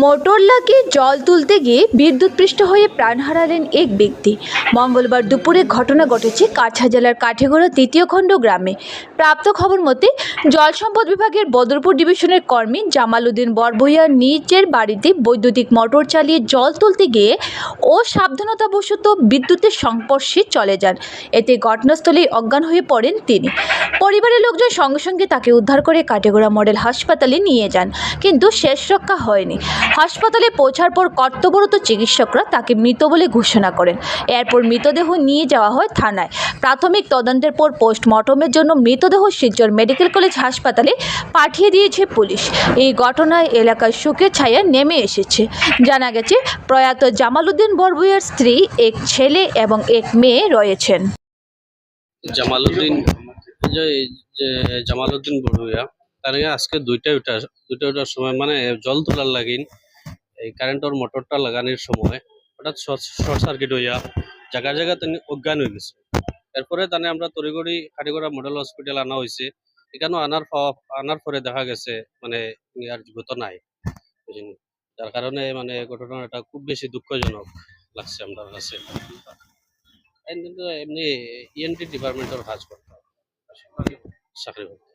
Motor লাগিয়ে জল তুলতে গিয়ে বিদ্যুৎপৃষ্ট হয়ে প্রাণ হারালেন এক ব্যক্তি। মঙ্গলবার দুপুরে ঘটনা ঘটেছে কাছা জেলার কাঠিগড়া তৃতীয় খণ্ড গ্রামে। প্রাপ্ত খবর মতে, জল সম্পদ বিভাগের বদরপুর ডিভিশনের কর্মী জামাল উদ্দিন নিজের বাড়িতে বৈদ্যুতিক মোটর চালিয়ে জল তুলতে গিয়ে ও সাবধানতাবশত বিদ্যুতের সংস্পর্শে চলে যান। এতে ঘটনাস্থলেই অজ্ঞান হয়ে পড়েন তিনি। পরিবারের লোকজন সঙ্গে সঙ্গে তাকে উদ্ধার করে কাটেগোড়া মডেল হাসপাতালে নিয়ে যান, কিন্তু শেষ রক্ষা হয়নি। হাসপাতালে পৌঁছার পর কর্তব্যরত চিকিৎসকরা তাকে মৃত বলে ঘোষণা করেন। এরপর মৃতদেহ নিয়ে যাওয়া হয় থানায়। প্রাথমিক তদন্তের পর পোস্টমর্টমের জন্য মৃতদেহ শিলচর মেডিকেল কলেজ হাসপাতালে পাঠিয়ে দিয়েছে পুলিশ। এই ঘটনায় এলাকায় শোকের ছায়া নেমে এসেছে। জানা গেছে, প্রয়াত জামালউদ্দিন বরবুইয়ার স্ত্রী, এক ছেলে এবং এক মেয়ে রয়েছেন। জামালউদ্দিন জামালউদ্দিন বড়ুয়া তার আজকে দুইটা উঠা দুইটা উঠার সময় মানে জল তোলার লাগিন এই কারেন্টর মোটরটা লাগানোর সময়, হঠাৎ শর্ট সার্কিট হইয়া জায়গা জায়গা তিনি অজ্ঞান হয়ে গেছে। এরপরে তানে আমরা তড়িগড়ি কারিগড়া মডেল হসপিটাল আনা হয়েছে এখানেও আনার আনার পরে দেখা গেছে মানে আর জীবিত নাই যার কারণে মানে ঘটনাটা খুব বেশি দুঃখজনক লাগছে আমার কাছে। এমনি ইএনটি ডিপার্টমেন্টের কাজ করতাম চাকরি করতাম